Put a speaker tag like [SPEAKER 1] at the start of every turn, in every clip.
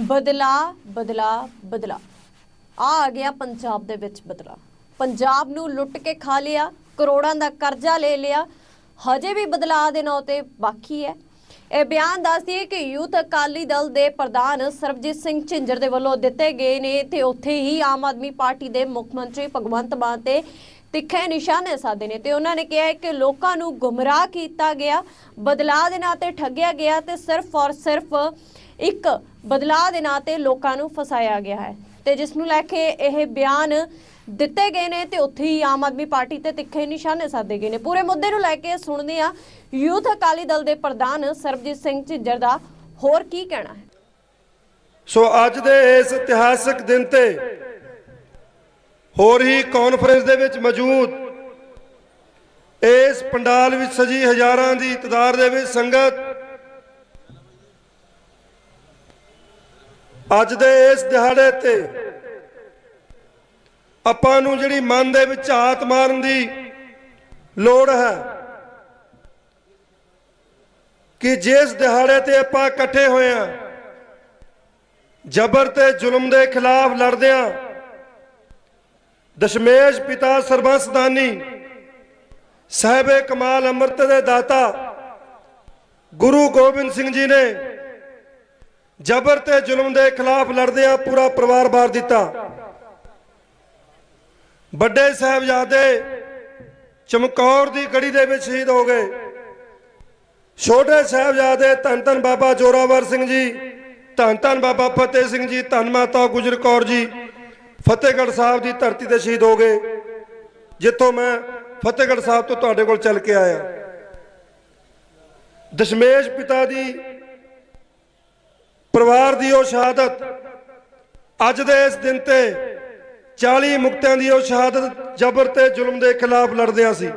[SPEAKER 1] ਬਦਲਾ ਬਦਲਾ ਬਦਲਾ। ਆ ਆ ਗਿਆ ਪੰਜਾਬ ਦੇ ਵਿੱਚ ਬਦਲਾ। ਪੰਜਾਬ ਨੂੰ ਲੁੱਟ ਕੇ ਖਾ ਲਿਆ, ਕਰੋੜਾਂ ਦਾ ਕਰਜ਼ਾ ਲੈ ਲਿਆ। ਹਜੇ ਵੀ ਬਦਲਾ ਦੇ ਨਾਂ ਤੇ ਬਾਕੀ ਹੈ। ਇਹ ਬਿਆਨ ਦੱਸਦੀ ਹੈ ਕਿ ਯੂਥ ਅਕਾਲੀ ਦਲ ਦੇ ਪ੍ਰਧਾਨ ਸਰਬਜੀਤ ਸਿੰਘ ਝਿੰਜਰ ਦੇ ਵੱਲੋਂ ਦਿੱਤੇ ਗਏ ਨੇ ਤੇ ਉੱਥੇ ਹੀ ਆਮ ਆਦਮੀ ਪਾਰਟੀ ਦੇ ਮੁੱਖ ਮੰਤਰੀ ਭਗਵੰਤ ਮਾਨ ਤੇ ਤਿੱਖੇ ਨਿਸ਼ਾਨੇ ਸਾਧੇ ਨੇ ਤੇ ਉਹਨਾਂ ਨੇ ਕਿਹਾ ਕਿ ਲੋਕਾਂ ਨੂੰ ਗੁੰਮਰਾਹ ਕੀਤਾ ਗਿਆ ਬਦਲਾਅ ਦੇ ਨਾਂ ਤੇ ਠੱਗਿਆ ਗਿਆ ਤੇ ਸਿਰਫ ਔਰ ਸਿਰਫ ਇੱਕ ਬਦਲਾਅ ਦੇ ਨਾਂ ਤੇ ਲੋਕਾਂ ਨੂੰ ਫਸਾਇਆ ਗਿਆ ਹੈ ਤੇ ਜਿਸ ਨੂੰ ਲੈ ਕੇ ਇਹ ਬਿਆਨ ਦਿੱਤੇ ਗਏ ਨੇ ਤੇ ਉੱਥੇ ਹੀ ਆਮ ਆਦਮੀ ਪਾਰਟੀ ਤੇ ਤਿੱਖੇ ਨਿਸ਼ਾਨੇ ਸਾਧੇ ਗਏ ਨੇ। ਪੂਰੇ ਮੁੱਦੇ ਨੂੰ ਲੈ ਕੇ ਸੁਣਦੇ ਆ ਯੂਥ ਅਕਾਲੀ ਦਲ ਦੇ ਪ੍ਰਧਾਨ ਸਰਬਜੀਤ ਸਿੰਘ ਝਿੱਜਰ ਦਾ। ਹੋਰ ਕੀ ਕਹਿਣਾ ਹੈ?
[SPEAKER 2] ਸੋ ਅੱਜ ਦੇ ਇਸ ਇਤਿਹਾਸਕ ਦਿਨ ਤੇ ਹੋਰ ਹੀ ਕਾਨਫਰੰਸ ਦੇ ਵਿੱਚ ਮੌਜੂਦ ਇਸ ਪੰਡਾਲ ਵਿੱਚ ਸਜੀ ਹਜ਼ਾਰਾਂ ਦੀ ਤਦਾਦ ਦੇ ਵਿੱਚ ਸੰਗਤ ਅੱਜ ਦੇ ਇਸ ਦਿਹਾੜੇ ਤੇ ਆਪਾਂ ਨੂੰ ਜਿਹੜੀ ਮਨ ਦੇ ਵਿੱਚ ਆਤ ਮਾਰਨ ਦੀ ਲੋੜ ਹੈ ਕਿ ਜਿਸ ਦਿਹਾੜੇ ਤੇ ਆਪਾਂ ਇਕੱਠੇ ਹੋਏ ਆ ਜ਼ਬਰ ਤੇ ਜ਼ੁਲਮ ਦੇ ਖਿਲਾਫ ਲੜਦਿਆਂ ਦਸ਼ਮੇਸ਼ ਪਿਤਾ ਸਰਬੰਸਦਾਨੀ ਸਾਹਿਬੇ ਕਮਾਲ ਅੰਮ੍ਰਿਤ ਦੇ ਦਾਤਾ ਗੁਰੂ ਗੋਬਿੰਦ ਸਿੰਘ ਜੀ ਨੇ ਜ਼ਬਰ ਤੇ ਜ਼ੁਲਮ ਦੇ ਖਿਲਾਫ ਲੜਦਿਆਂ ਪੂਰਾ ਪਰਿਵਾਰ ਵਾਰ ਦਿੱਤਾ। ਵੱਡੇ ਸਾਹਿਬਜ਼ਾਦੇ ਚਮਕੌਰ ਦੀ ਗੜੀ ਦੇ ਵਿੱਚ ਸ਼ਹੀਦ ਹੋ ਗਏ। ਛੋਟੇ ਸਾਹਿਬਜ਼ਾਦੇ ਧੰਨ ਧੰਨ ਬਾਬਾ ਜੋਰਾਵਰ ਸਿੰਘ ਜੀ, ਧੰਨ ਧੰਨ ਬਾਬਾ ਫਤਿਹ ਸਿੰਘ ਜੀ, ਧੰਨ ਮਾਤਾ ਗੁਜਰ ਕੌਰ ਜੀ, ਫਤਿਹਗੜ੍ਹ ਸਾਹਿਬ ਦੀ ਧਰਤੀ ਤੇ ਸ਼ਹੀਦ ਹੋ ਗਏ। ਜਿੱਥੋਂ ਮੈਂ ਫਤਿਹਗੜ੍ਹ ਸਾਹਿਬ ਤੋਂ ਤੁਹਾਡੇ ਕੋਲ ਚੱਲ ਕੇ ਆਇਆ। ਦਸ਼ਮੇਸ਼ ਪਿਤਾ ਦੀ ਪਰਿਵਾਰ ਦੀ ਉਹ ਸ਼ਹਾਦਤ ਅੱਜ ਦੇ ਇਸ ਦਿਨ ਤੇ 40 ਮੁਕਤਿਆਂ ਦੀ ਉਹ ਸ਼ਹਾਦਤ ਜ਼ਬਰ ਤੇ ਜ਼ੁਲਮ ਦੇ ਖਿਲਾਫ ਲੜਦਿਆਂ ਸੀ।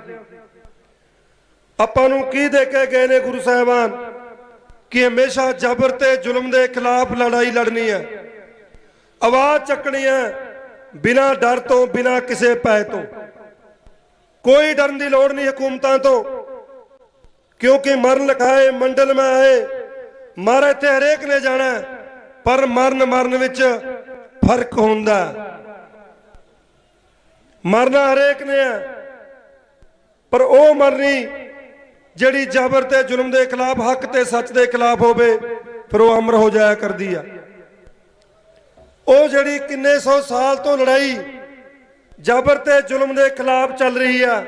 [SPEAKER 2] ਆਪਾਂ ਨੂੰ ਕੀ ਦੇ ਕੇ ਗਏ ਨੇ ਗੁਰੂ ਸਾਹਿਬਾਨ ਕਿ ਹਮੇਸ਼ਾ ਜ਼ਬਰ ਤੇ ਜ਼ੁਲਮ ਦੇ ਖਿਲਾਫ ਲੜਾਈ ਲੜਨੀ ਹੈ। ਆਵਾਜ਼ ਚੱਕਣੀ ਹੈ ਬਿਨਾ ਡਰ ਤੋਂ, ਬਿਨਾ ਕਿਸੇ ਭੈ ਤੋਂ। ਕੋਈ ਡਰਨ ਦੀ ਲੋੜ ਨਹੀਂ ਹਕੂਮਤਾਂ ਤੋਂ। ਕਿਉਂਕਿ ਮਰਨ ਲਖਾਏ, ਮੰਡਲ ਮੈਂ ਆਏ ਮਰ ਇੱਥੇ ਹਰੇਕ ਨੇ ਜਾਣਾ ਪਰ ਮਰਨ ਮਰਨ ਵਿੱਚ ਫ਼ਰਕ ਹੁੰਦਾ ਮਰਨਾ ਹਰੇਕ ਨੇ ਹੈ, ਪਰ ਉਹ ਮਰਨੀ ਜਿਹੜੀ ਜ਼ਬਰ ਤੇ ਜ਼ੁਲਮ ਦੇ ਖਿਲਾਫ, ਹੱਕ ਤੇ ਸੱਚ ਦੇ ਖਿਲਾਫ ਹੋਵੇ, ਫਿਰ ਉਹ ਅਮਰ ਹੋ ਜਾਇਆ ਕਰਦੀ ਆ। ਉਹ ਜਿਹੜੀ ਕਿੰਨੇ ਸੌ ਸਾਲ ਤੋਂ ਲੜਾਈ ਜ਼ਬਰ ਤੇ ਜ਼ੁਲਮ ਦੇ ਖਿਲਾਫ ਚੱਲ ਰਹੀ ਆ,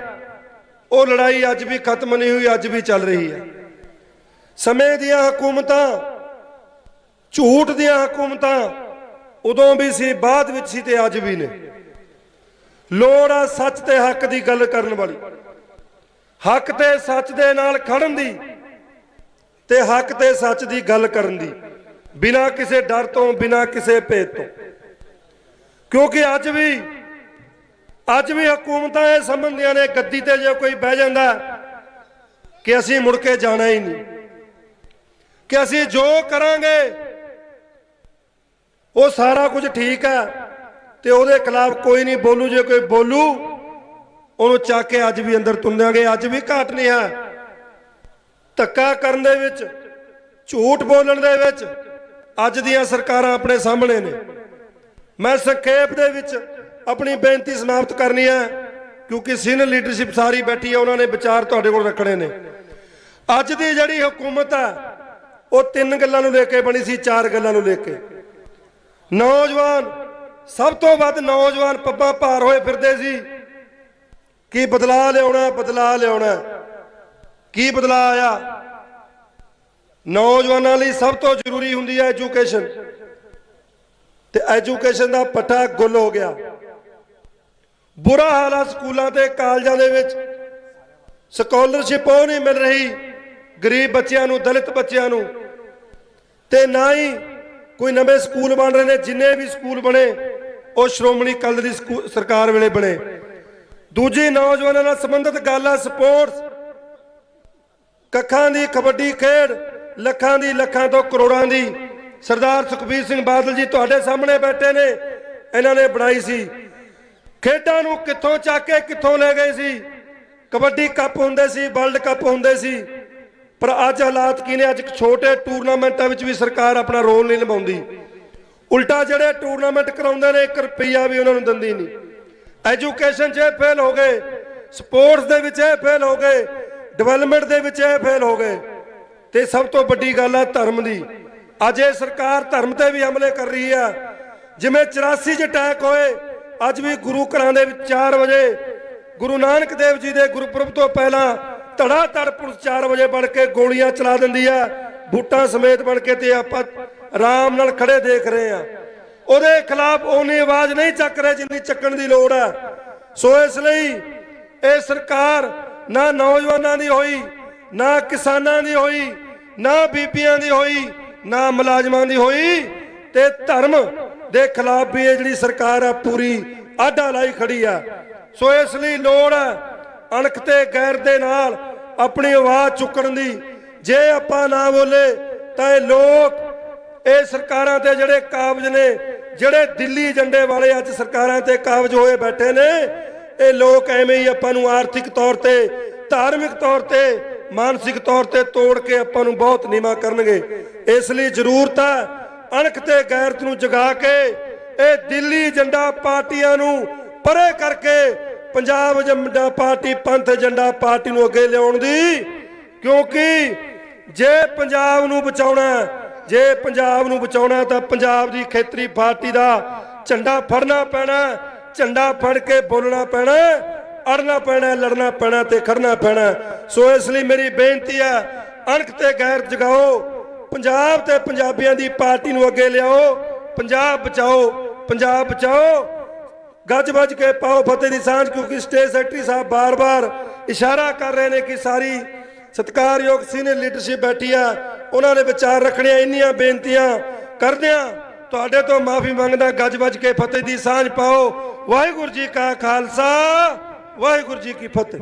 [SPEAKER 2] ਉਹ ਲੜਾਈ ਅੱਜ ਵੀ ਖਤਮ ਨਹੀਂ ਹੋਈ, ਅੱਜ ਵੀ ਚੱਲ ਰਹੀ ਆ। ਸਮੇਂ ਦੀਆਂ ਹਕੂਮਤਾਂ, ਝੂਠ ਦੀਆਂ ਹਕੂਮਤਾਂ ਉਦੋਂ ਵੀ ਸੀ, ਬਾਅਦ ਵਿੱਚ ਸੀ ਤੇ ਅੱਜ ਵੀ ਨੇ। ਲੋੜ ਆ ਸੱਚ ਤੇ ਹੱਕ ਦੀ ਗੱਲ ਕਰਨ ਵਾਲੀ। ਹੱਕ ਤੇ ਸੱਚ ਦੇ ਨਾਲ ਖੜਨ ਦੀ ਤੇ ਹੱਕ ਤੇ ਸੱਚ ਦੀ ਗੱਲ ਕਰਨ ਦੀ, ਬਿਨਾਂ ਕਿਸੇ ਡਰ ਤੋਂ, ਬਿਨਾਂ ਕਿਸੇ ਭੇਦ ਤੋਂ। ਕਿਉਂਕਿ ਅੱਜ ਵੀ ਅੱਜ ਵੀ ਹਕੂਮਤਾਂ ਇਹ ਸਮਝਦੀਆਂ ਨੇ, ਗੱਦੀ ਤੇ ਜੇ ਕੋਈ ਬਹਿ ਜਾਂਦਾ, ਕਿ ਅਸੀਂ ਮੁੜ ਕੇ ਜਾਣਾ ਹੀ ਨਹੀਂ। ਕਿ ਅਸੀਂ ਜੋ ਕਰਾਂਗੇ, ਉਹ ਸਾਰਾ ਕੁਝ ਠੀਕ ਹੈ ਤੇ ਉਹਦੇ ਖਿਲਾਫ ਕੋਈ ਨਹੀਂ ਬੋਲੂ, ਜੇ ਕੋਈ ਬੋਲੂ, ਉਹਨੂੰ ਚੱਕ ਕੇ ਅੱਜ ਵੀ ਅੰਦਰ ਤੁੰਦਾਂਗੇ ਅੱਜ ਵੀ ਘਾਟ ਨਹੀਂ ਹੈ। ਧੱਕਾ ਕਰਨ ਦੇ ਵਿੱਚ, ਝੂਠ ਬੋਲਣ ਦੇ ਵਿੱਚ, ਅੱਜ ਦੀਆਂ ਸਰਕਾਰਾਂ ਆਪਣੇ ਸਾਹਮਣੇ ਨੇ। ਮੈਂ ਸੰਖੇਪ ਦੇ ਵਿੱਚ ਆਪਣੀ ਬੇਨਤੀ ਸਮਾਪਤ ਕਰਨੀ ਹੈ, ਕਿਉਂਕਿ ਸੀਨੀਅਰ ਲੀਡਰਸ਼ਿਪ ਸਾਰੀ ਬੈਠੀ ਹੈ, ਉਹਨਾਂ ਨੇ ਵਿਚਾਰ ਤੁਹਾਡੇ ਕੋਲ ਰੱਖਣੇ ਨੇ। ਅੱਜ ਦੀ ਜਿਹੜੀ ਹਕੂਮਤ ਹੈ ਉਹ ਤਿੰਨ ਗੱਲਾਂ ਨੂੰ ਲੈ ਕੇ ਬਣੀ ਸੀ, ਚਾਰ ਗੱਲਾਂ ਨੂੰ ਲੈ ਕੇ। ਨੌਜਵਾਨ, ਸਭ ਤੋਂ ਵੱਧ ਨੌਜਵਾਨ ਪੱਬਾਂ ਭਾਰ ਹੋਏ ਫਿਰਦੇ ਸੀ। ਕੀ ਬਦਲਾ ਲਿਆਉਣਾ ਬਦਲਾ ਲਿਆਉਣਾ? ਕੀ ਬਦਲਾ ਆਇਆ? ਨੌਜਵਾਨਾਂ ਲਈ ਸਭ ਤੋਂ ਜ਼ਰੂਰੀ ਹੁੰਦੀ ਹੈ ਐਜੂਕੇਸ਼ਨ। ਤੇ ਐਜੂਕੇਸ਼ਨ ਦਾ ਪੱਠਾ ਗੁੱਲ ਹੋ ਗਿਆ। ਬੁਰਾ ਹਾਲ ਆ ਸਕੂਲਾਂ ਤੇ, ਕਾਲਜਾਂ ਦੇ ਵਿੱਚ। ਸਕਾਲਰਸ਼ਿਪ ਉਹ ਨਹੀਂ ਮਿਲ ਰਹੀ। ਗਰੀਬ ਬੱਚਿਆਂ ਨੂੰ, ਦਲਿਤ ਬੱਚਿਆਂ ਨੂੰ। ਤੇ ਨਾ ਹੀ ਕੋਈ ਨਵੇਂ ਸਕੂਲ ਬਣ ਰਹੇ ਨੇ, ਜਿੰਨੇ ਵੀ ਸਕੂਲ ਬਣੇ, ਉਹ ਸ਼੍ਰੋਮਣੀ ਅਕਾਲੀ ਦੀ ਸਕੂ- ਸਰਕਾਰ ਵੇਲੇ ਬਣੇ। ਦੂਜੀ ਨੌਜਵਾਨਾਂ ਨਾਲ ਸੰਬੰਧਿਤ ਗੱਲ ਆ ਸਪੋਰਟਸ। ਕੱਖਾਂ ਦੀ ਕਬੱਡੀ ਖੇਡ, ਲੱਖਾਂ ਦੀ, ਲੱਖਾਂ ਤੋਂ ਕਰੋੜਾਂ ਦੀ। ਸਰਦਾਰ ਸੁਖਬੀਰ ਸਿੰਘ ਬਾਦਲ ਜੀ ਤੁਹਾਡੇ ਸਾਹਮਣੇ ਬੈਠੇ ਨੇ, ਇਹਨਾਂ ਨੇ ਬਣਾਈ ਸੀ। ਖੇਡਾਂ ਨੂੰ ਕਿੱਥੋਂ ਚੱਕ ਕੇ ਕਿੱਥੋਂ ਲੈ ਗਏ ਸੀ? ਕਬੱਡੀ ਕੱਪ ਹੁੰਦੇ ਸੀ, ਵਰਲਡ ਕੱਪ ਹੁੰਦੇ ਸੀ। ਪਰ ਅੱਜ ਹਾਲਾਤ ਕੀ ਨੇ? ਅੱਜ ਛੋਟੇ ਟੂਰਨਾਮੈਂਟਾਂ ਵਿੱਚ ਵੀ ਸਰਕਾਰ ਆਪਣਾ ਰੋਲ ਨਹੀਂ ਨਿਭਾਉਂਦੀ। ਉਲਟਾ ਜਿਹੜੇ ਟੂਰਨਾਮੈਂਟ ਕਰਾਉਂਦੇ ਨੇ 1 ਰੁਪਈਆ ਵੀ ਉਹਨਾਂ ਨੂੰ ਦਿੰਦੀ ਨਹੀਂ। ਐਜੂਕੇਸ਼ਨ 'ਚ ਇਹ ਫੇਲ ਹੋ ਗਏ, ਸਪੋਰਟਸ ਦੇ ਵਿੱਚ ਇਹ ਫੇਲ ਹੋ ਗਏ, ਡਿਵੈਲਪਮੈਂਟ ਦੇ ਵਿੱਚ ਇਹ ਫੇਲ ਹੋ ਗਏ। ਤੇ ਸਭ ਤੋਂ ਵੱਡੀ ਗੱਲ ਹੈ ਧਰਮ ਦੀ। ਅੱਜ ਇਹ ਸਰਕਾਰ ਧਰਮ ਤੇ ਵੀ ਹਮਲੇ ਕਰ ਰਹੀ ਹੈ ਜਿਵੇਂ 84 ਚ ਅਟੈਕ ਹੋਏ, ਅੱਜ ਵੀ ਗੁਰੂ ਘਰਾਂ ਦੇ ਵਿੱਚ 4 ਵਜੇ ਗੁਰੂ ਨਾਨਕ ਦੇਵ ਜੀ ਦੇ ਗੁਰਪੁਰਬ ਤੋਂ ਪਹਿਲਾਂ ਧੜਾ ਧੜ ਪੁਲਿਸ 4 ਵਜੇ ਬਣ ਕੇ ਗੋਲੀਆਂ ਚਲਾ ਦਿੰਦੀ ਹੈ। ਬੂਟਾਂ ਸਮੇਤ ਬਣ ਕੇ ਤੇ ਆਪਾਂ ਆਰਾਮ ਨਾਲ ਖੜੇ ਦੇਖ ਰਹੇ ਆ ਉਹਦੇ ਖਿਲਾਫ ਉਹਨੀ ਆਵਾਜ਼ ਨਹੀਂ ਚੱਕ ਰਹੇ ਜਿੰਨੀ ਚੱਕਣ ਦੀ ਲੋੜ ਹੈ। ਸੋ ਇਸ ਲਈ ਇਹ ਸਰਕਾਰ ਨਾ ਨੌਜਵਾਨਾਂ ਦੀ ਹੋਈ, ਨਾ ਕਿਸਾਨਾਂ ਦੀ ਹੋਈ, ਨਾ ਬੀਬੀਆਂ ਦੀ ਹੋਈ, ਨਾ ਮੁਲਾਜ਼ਮਾਂ ਦੀ ਹੋਈ ਤੇ ਧਰਮ ਦੇ ਖਿਲਾਫ ਵੀ ਇਹ ਜਿਹੜੀ ਸਰਕਾਰ ਆ ਪੂਰੀ ਆਡਾ ਲਾਈ ਖੜੀ ਆ। ਸੋ ਇਸ ਲਈ ਲੋੜ ਹੈ ਅਣਖ ਤੇ ਗੈਰ ਦੇ ਨਾਲ ਆਪਣੀ ਆਵਾਜ਼ ਚੁੱਕਣ ਦੀ। ਜੇ ਆਪਾਂ ਨਾ ਬੋਲੇ, ਤਾਂ ਇਹ ਲੋਕ, ਇਹ ਸਰਕਾਰਾਂ ਤੇ ਜਿਹੜੇ ਕਾਬਜ ਨੇ, ਜਿਹੜੇ ਦਿੱਲੀ ਏਜੰਡੇ ਵਾਲੇ ਅੱਜ ਸਰਕਾਰਾਂ ਤੇ ਕਾਬਜ ਹੋਏ ਬੈਠੇ ਨੇ, ਇਹ ਲੋਕ ਐਵੇਂ ਹੀ ਆਪਾਂ ਨੂੰ ਆਰਥਿਕ ਤੌਰ ਤੇ, ਧਾਰਮਿਕ ਤੌਰ ਤੇ, ਮਾਨਸਿਕ ਤੌਰ ਤੇ ਤੋੜ ਕੇ ਆਪਾਂ ਨੂੰ ਬਹੁਤ ਨੀਵਾ ਕਰਨਗੇ। ਇਸ ਲਈ ਜ਼ਰੂਰਤ ਹੈ ਅਣਖ ਤੇ ਗੈਰਤ ਨੂੰ ਜਗਾ ਕੇ ਇਹ ਦਿੱਲੀ ਏਜੰਡਾ ਪਾਰਟੀਆਂ ਨੂੰ ਪਰੇ ਕਰਕੇ Punjab agenda party Panth agenda party ਨੂੰ ਅੱਗੇ ਲਿਆਉਣ ਦੀ। ਕਿਉਂਕਿ ਜੇ ਪੰਜਾਬ ਨੂੰ ਬਚਾਉਣਾ ਜੇ ਪੰਜਾਬ ਨੂੰ ਬਚਾਉਣਾ ਤਾਂ ਪੰਜਾਬ ਦੀ ਖੇਤਰੀ ਪਾਰਟੀ ਦਾ ਝੰਡਾ ਫੜਨਾ ਪੈਣਾ ਝੰਡਾ ਫੜ ਕੇ ਬੋਲਣਾ ਪੈਣਾ ਅੜਨਾ ਪੈਣਾ ਲੜਨਾ ਪੈਣਾ ਤੇ ਖੜਨਾ ਪੈਣਾ ਸੋ ਇਸ ਲਈ ਮੇਰੀ ਬੇਨਤੀ ਹੈ, ਅਣਖ ਤੇ ਗੈਰ ਜਗਾਓ, ਪੰਜਾਬ ਤੇ ਪੰਜਾਬੀਆਂ ਦੀ ਪਾਰਟੀ ਨੂੰ ਅੱਗੇ ਲਿਆਓ, ਪੰਜਾਬ ਬਚਾਓ ਪੰਜਾਬ ਬਚਾਓ। ਗੱਜ ਵੱਜ ਕੇ ਪਾਓ ਫਤਿਹ ਦੀ ਸਾਂਝ, ਕਿਉਂਕਿ ਸਟੇਟ ਸੈਕਟਰੀ ਸਾਹਿਬ ਬਾਰ-ਬਾਰ ਇਸ਼ਾਰਾ ਕਰ ਰਹੇ ਨੇ ਕਿ ਸਾਰੀ ਸਤਿਕਾਰਯੋਗ ਸੀਨੀਅਰ ਲੀਡਰਸ਼ਿਪ ਬੈਠੀ ਆ। ਉਹਨਾਂ ਨੇ ਵਿਚਾਰ ਰੱਖਣੀਆਂ ਇੰਨੀਆਂ ਬੇਨਤੀਆਂ ਕਰਦਿਆਂ ਤੁਹਾਡੇ ਤੋਂ ਮਾਫੀ ਮੰਗਦਾ, ਗੱਜ ਵੱਜ ਕੇ ਫਤਿਹ ਦੀ ਸਾਂਝ ਪਾਓ। ਵਾਹਿਗੁਰੂ ਜੀ ਕਾ ਖਾਲਸਾ, ਵਾਹਿਗੁਰੂ ਜੀ ਕੀ ਫਤਿਹ।